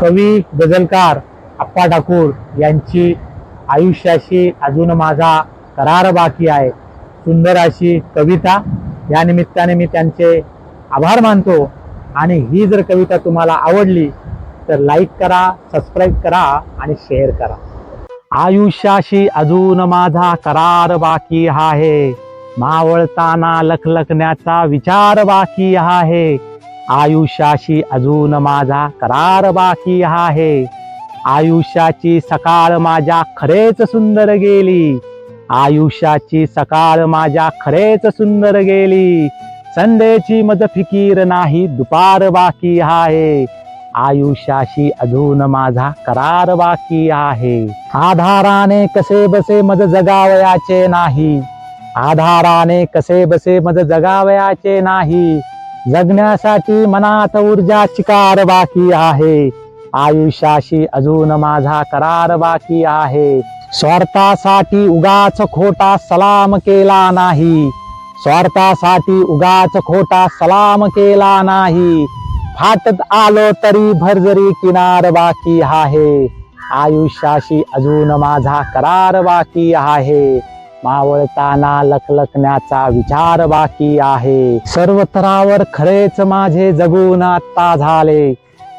कवी गझलकार अप्पा ठाकूर यांची आयुष्याशी अजून माझा करार बाकी आहे. सुंदर अशी कविता. या निमित्ताने मी त्यांचे आभार मानतो. आणि ही जर कविता तुम्हाला आवडली तर लाईक करा सबस्क्राईब करा आणि शेअर करा. आयुष्याशी अजून माझा करार बाकी आहे. मावळताना लखलखण्याचा विचार बाकी आहे. आयुष्याशी अजून माझा करार बाकी आहे. आयुष्याची सकाळ माझ्या खरेच सुंदर गेली. आयुष्याची सकाळ माझ्या खरेच सुंदर गेली. संध्याची मज फिकीर नाही दुपार बाकी आहे. आयुष्याशी अजून माझा करार बाकी आहे. आधाराने कसे बसे मज जगावयाचे नाही. आधाराने कसे बसे मज जगावयाचे नाही. जगण्यासाठी मनात ऊर्जा चिकार बाकी आहे. आयुष्याशी अजून माझा करार बाकी आहे. स्वार्थासाठी उगाच खोटा सलाम केला नाही. स्वार्थासाठी उगाच खोटा सलाम केला नाही. फाटत आलो तरी भरजरी किनार बाकी आहे. आयुष्याशी अजून माझा करार बाकी आहे. मावळताना लखलखण्याचा विचार बाकी आहे. सर्व थरावर खरेच माझे जगून आत्ता झाले.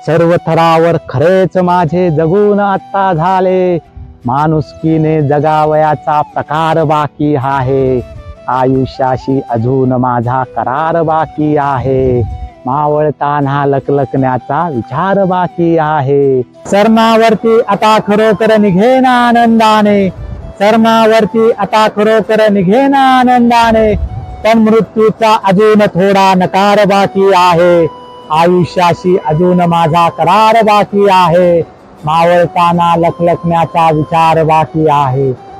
सर्व थरावर खरेच माझे जगून आत्ता झाले. माणुसकीने जगावयाचा प्रकार बाकी आहे. आयुष्याशी अजून माझा करार बाकी आहे. मावळताना लखलखण्याचा विचार बाकी आहे. सरणावरती आता खरोखर निघेन आनंदाने. कर्मावरती आता खरोखर निघेन आनंदाने पण मृत्यूचा अजून थोडा नकार बाकी आहे. आयुष्याशी अजून माझा करार बाकी आहे. मावळताना लखलखण्याचा विचार बाकी आहे.